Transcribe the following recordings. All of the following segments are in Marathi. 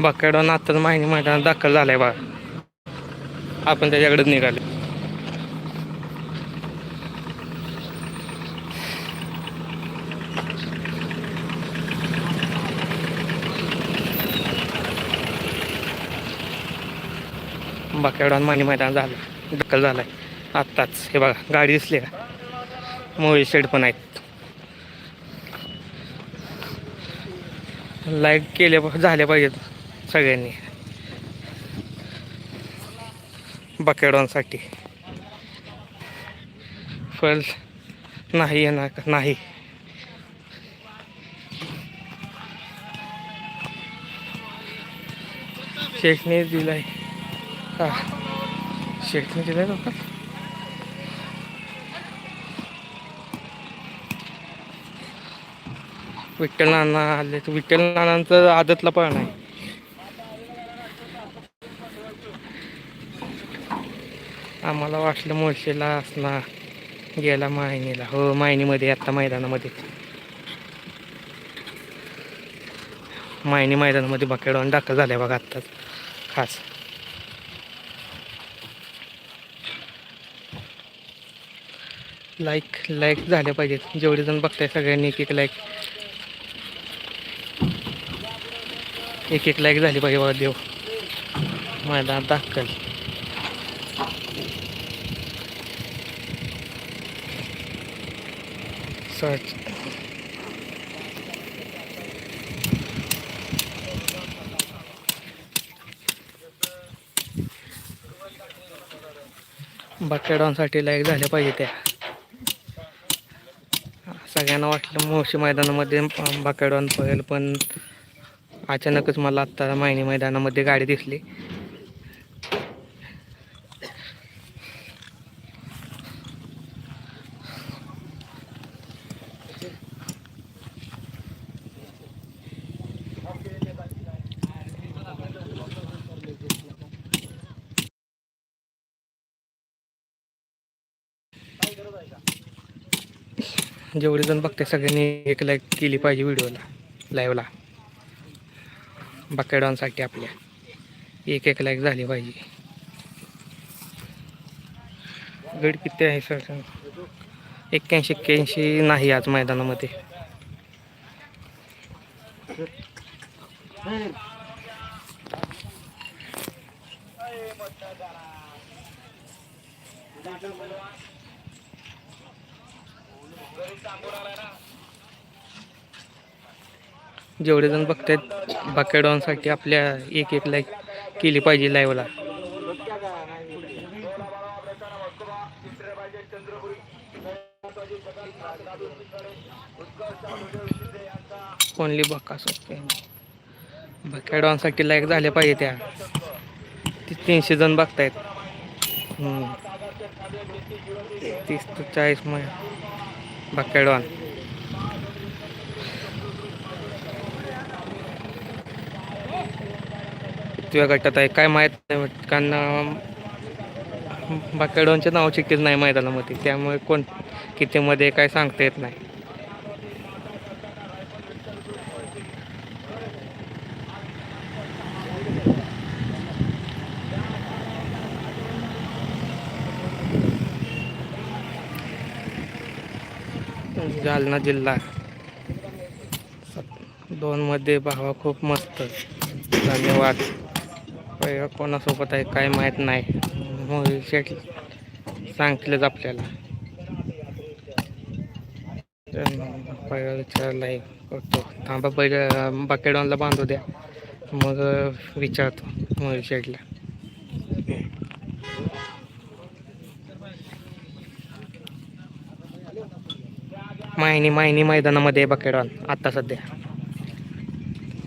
बकाडून आत्ताच माहिती मैदानात दाखल झालाय बा आपण त्याच्याकडे निघाले. एवढा मानी मैदान झालं दखल झालाय. आत्ताच. हे बघा गाडी दिसली का मोळी शेड पण आहेत. लाईक केले झाले पाहिजेत सगळ्यांनी. बकेडॉनसाठी. फल नाही येणार का? नाही. शेखने दिलाय. हा. शेखने दिलाय का विठ्ठल नाना आले. तर विठ्ठल नानांचं आदतला पण आहे. आम्हाला वाटलं मुळशीला असणार. गेला मायनीला. हो मायनीमध्ये आत्ता मैदानामध्ये. मायनी मैदानामध्ये बकेडॉन दाखल झाल्या बघा आत्ताच. खास. लाईक लाईक झाले पाहिजेत. जेवढे जण बघताय सगळ्यांनी एक एक लाईक एक एक लाईक झाली पाहिजे बघा देव. मैदानात दाखल. सर्च बकेडॉनसाठी लाईक झाल्या पाहिजे त्या. सगळ्यांना वाटलं मोशी मैदानामध्ये बकेडॉन पळेल पण अचानकच मला आत्ता मायनी मैदानामध्ये गाडी दिसली. जेवढे जण बघते सगळ्यांनी एक लाईक केली पाहिजे व्हिडिओला लाईव्हला बकेडांसाठी आपल्या. एक एक लाईक झाली पाहिजे. गड किती आहे सर? एक्क्याऐंशी एक्क्याऐंशी नाही आज मैदानामध्ये. जेवढे जण बघतायत बकेडॉनसाठी आपल्या एक एक लाईक केली पाहिजे लाईव्हला ओनली बकास ओके बकेडॉनसाठी लाईक झाले पाहिजे त्या. ती तीनशे जण बघतायत. तीस ते चाळीस मग. बकेडॉन सातव्या गटात आहे. काय माहीत नाही कारण बाकेडोनच्या नाव चिठ्ठीच नाही मैदानामध्ये. त्यामुळे कोण कितीमध्ये काय सांगता येत नाही. जालना जिल्हा. दोनमध्ये भावा खूप मस्त. धन्यवाद. पहिलं कोणासोबत आहे काय माहीत नाही. मोहिल शेट सांगतीलच आपल्याला. पहिला विचारायला करतो. थांबा पहिलं बकेडॉनला बांधू द्या. मग विचारतो मोहिल शेटला. मायनी मायनी मैदानामध्ये बकेडॉन. आत्ता सध्या.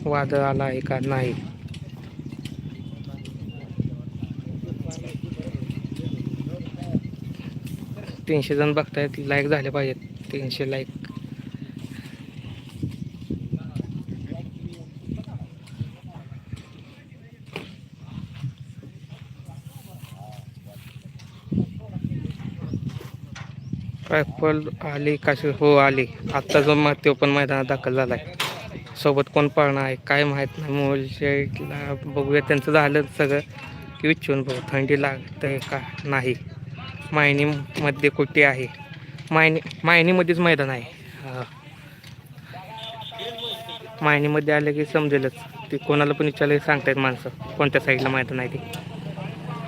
वादळ आला आहे का नाही? तीनशे जण बघतायत लाईक झाले पाहिजेत. तीनशे लाईक रायफल आली काशी हो आली. आत्ता जो मग तो पण मैदानात दाखल झाला आहे सोबत कोण पाळणार आहे काय माहीत नाही. मोबाईल शेटला बघूया त्यांचं झालं सगळं. की विचारून बघू थंडी लागते का नाही? मायनीमध्ये कुठे आहे? मायनी मायनीमध्येच मैदान आहे. मायनीमध्ये आलं की समजेलच. ते कोणाला पण विचारलं सांगता सांगतायत माणसं. कोणत्या साईडला मैदान आहे ते.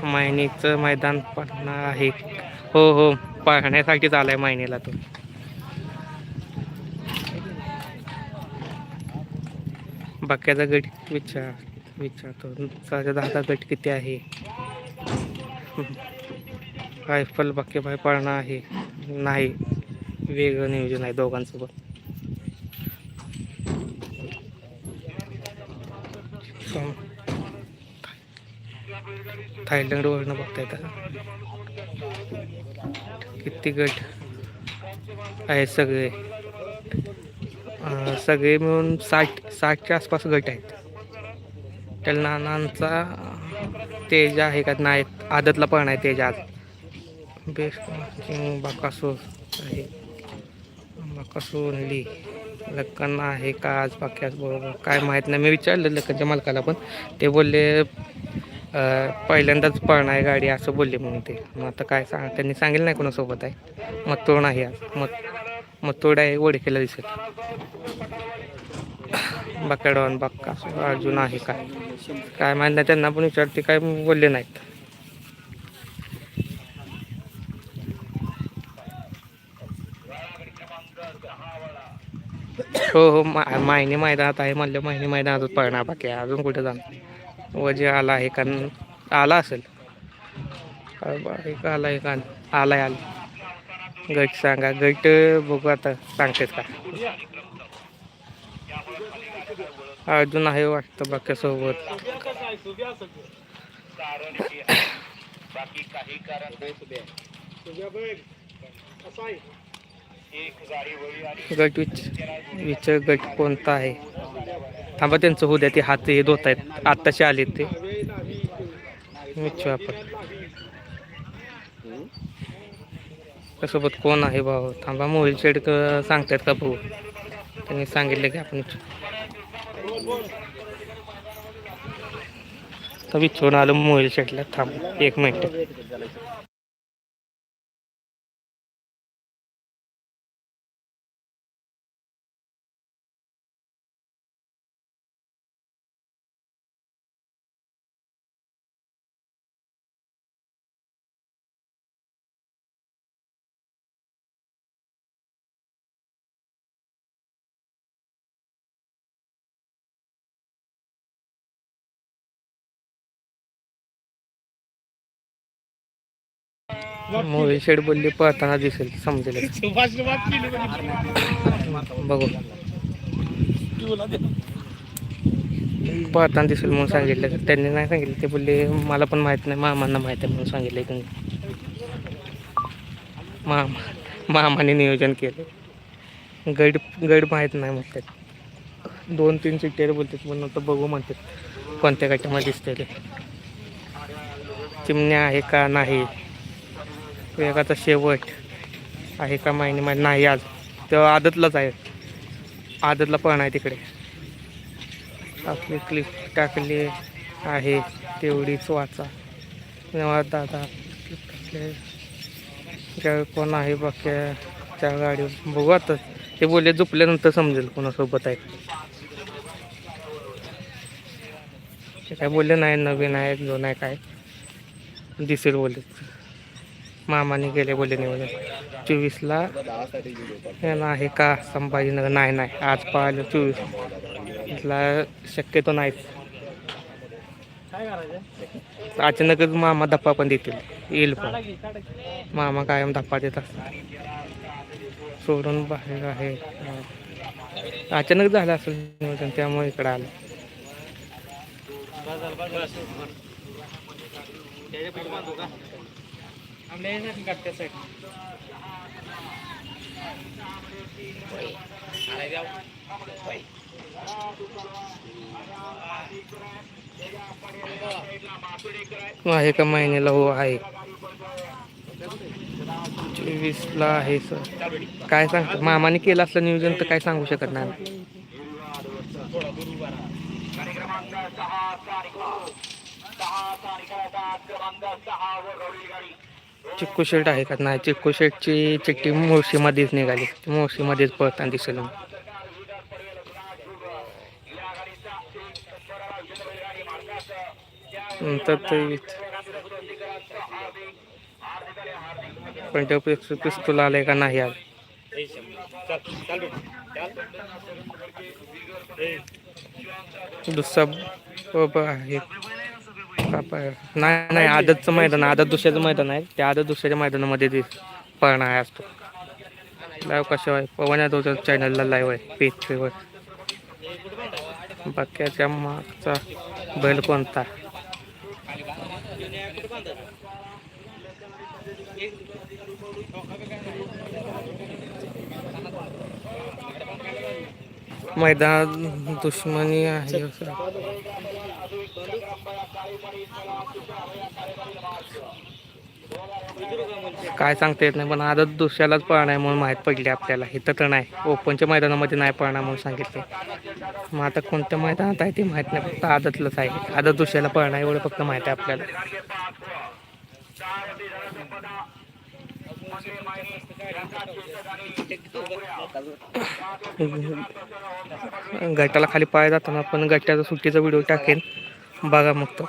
मायनीचं मैदान पाहणार आहे. हो हो. पाहण्यासाठीच आलाय मायनीला तो. बाक्याचा गट विचार विचारतो. साधा दहाचा गट किती आहे? रायफल बाकी भाई पाळणं आहे? नाही. वेगळं नियोजन आहे दोघांसोबत. सम- थायलंडवरनं बघता येतं किती गट आहे सगळे? सगळे मिळून साठ साठच्या आसपास गट आहेत. त्याला नानांचा तेज आहे का? नाही आदतला पण आहे तेज आज. बेस्ट किंग बाकासूर आहे. बाकासूर ली. लक्कन आहे का आज बाकी बरोबर? काय माहीत नाही. मी विचारलं लक्कनच्या मालकाला पण. ते बोलले पहिल्यांदाच पळणार आहे गाडी असं बोलले म्हणून ते. मग आता काय सांग त्यांनी सांगितलं नाही कोणासोबत आहे. मग तोड आहे आज. मग मग तोड आहे ओळखीला दिसेल बकाडॉन बाक्का अर्जुन आहे काय? काय माहीत नाही. त्यांना पण विचारते काय बोलले नाहीत. हो हो मा मायने मैदानात आहे म्हणलं मायने मैदानातच पळणार बाकी आहे. अजून कुठे जाणार? वजे आला आहे का न- आला असेल. काय बारीक आलाय का आलाय. आला गट सांगा गट बघू आता सांगतेस का? अजून आहे वाटतं बाक्यासोबत गट विच विच गट कोणता आहे? थांबा त्यांचं होऊ द्या ते हात हे धोत आहेत. आत्ताचे आले ते. विचारू आपण. त्यासोबत कोण आहे भाऊ? थांबा मोहिल शेड सांगतायत का भाऊ? त्यांनी सांगितलं की आपण विचारू. तर विचारून आलो मोहिल शेटला थांब एक मिनिट. मोबाईल शेड बोलली पळताना दिसेल समजेल बघू. पळताना दिसेल म्हणून सांगितलं. तर त्यांनी नाही सांगितलं ते बोलले मला पण माहीत नाही मामांना माहीत आहे म्हणून सांगितलं त्यांनी मामा मामाने नियोजन केलं. गड गड माहीत नाही म्हणतात. दोन तीन चिठ्ठ्याला बोलतात पण आता बघू म्हणतात. कोणत्या गटामध्ये दिसते ते. चिमण्या आहे का नाही? वेगाचा शेवट आहे का माहिती माहिती नाही आज. तेव्हा आदतलाच आहे. आदतला पण आहे तिकडे. आपली क्लिप टाकली आहे तेवढीच वाचा. धन्यवाद दादा क्लिप टाकले कोण आहे बाकीच्या गाडीवर. बघू आता. ते बोलले झोपल्यानंतर समजेल कोणासोबत आहे. ते काय बोलले नाही नवीन आहे दोन आहे काय? दिसेल बोलले. मामाने गेले बोलले नियोजन चोवीसला हे आहे का? संभाजीनगर? नाही नाही. आज पाहिलं चोवीस. इथला शक्यतो नाहीच. अचानकच मामा धप्पा पण देतील. येईल पण. मामा कायम धप्पा देत असतात. सोडून बाहेर आहे. अचानक झालं असेल नियोजन त्यामुळे इकडं आलं. आहे का महिन्याला हो आहे. वीसला आहे सर. काय सांगतो? मामाने केलं असलं नियोजन तर काय सांगू शकत नाही. चिक्कू शेट आहे का नाही? चिक्कू शेटची चिट्टी मुळशीमध्येच निघाली. मुळशीमध्येच पळताना दिसेल. नंतर ते पण ते पिस्तूल आलंय का नाही आलं? दुसरा आहे. का नाही नाही आदतचं मैदान आदत दुसऱ्याचं मैदान आहे. त्या आदत दुसऱ्याच्या मैदानामध्ये ते पळणा आहे असतो लाईव्ह कशा आहे? पवन यादवच्या चॅनलला लाईव्ह आहे पेजवर. बाक्याच्या मागचा बैल कोणता? मैदान दुश्मनी आहे. काय सांगता येत नाही पण आदत दुसऱ्यालाच पळणार आहे म्हणून माहीत पडली आपल्याला. इथं तर नाही. ओपनच्या मैदानामध्ये नाही पळणार म्हणून सांगितले. मग आता कोणत्या मैदानात आहे ते माहीत नाही फक्त आदतलंच आहे. आदत दुसऱ्याला पळणार एवढं फक्त माहीत आहे आपल्याला. गटाला खाली पाय जाताना पण गट्ट्याचा सुट्टीचा व्हिडिओ टाकेन. बघा मग तो.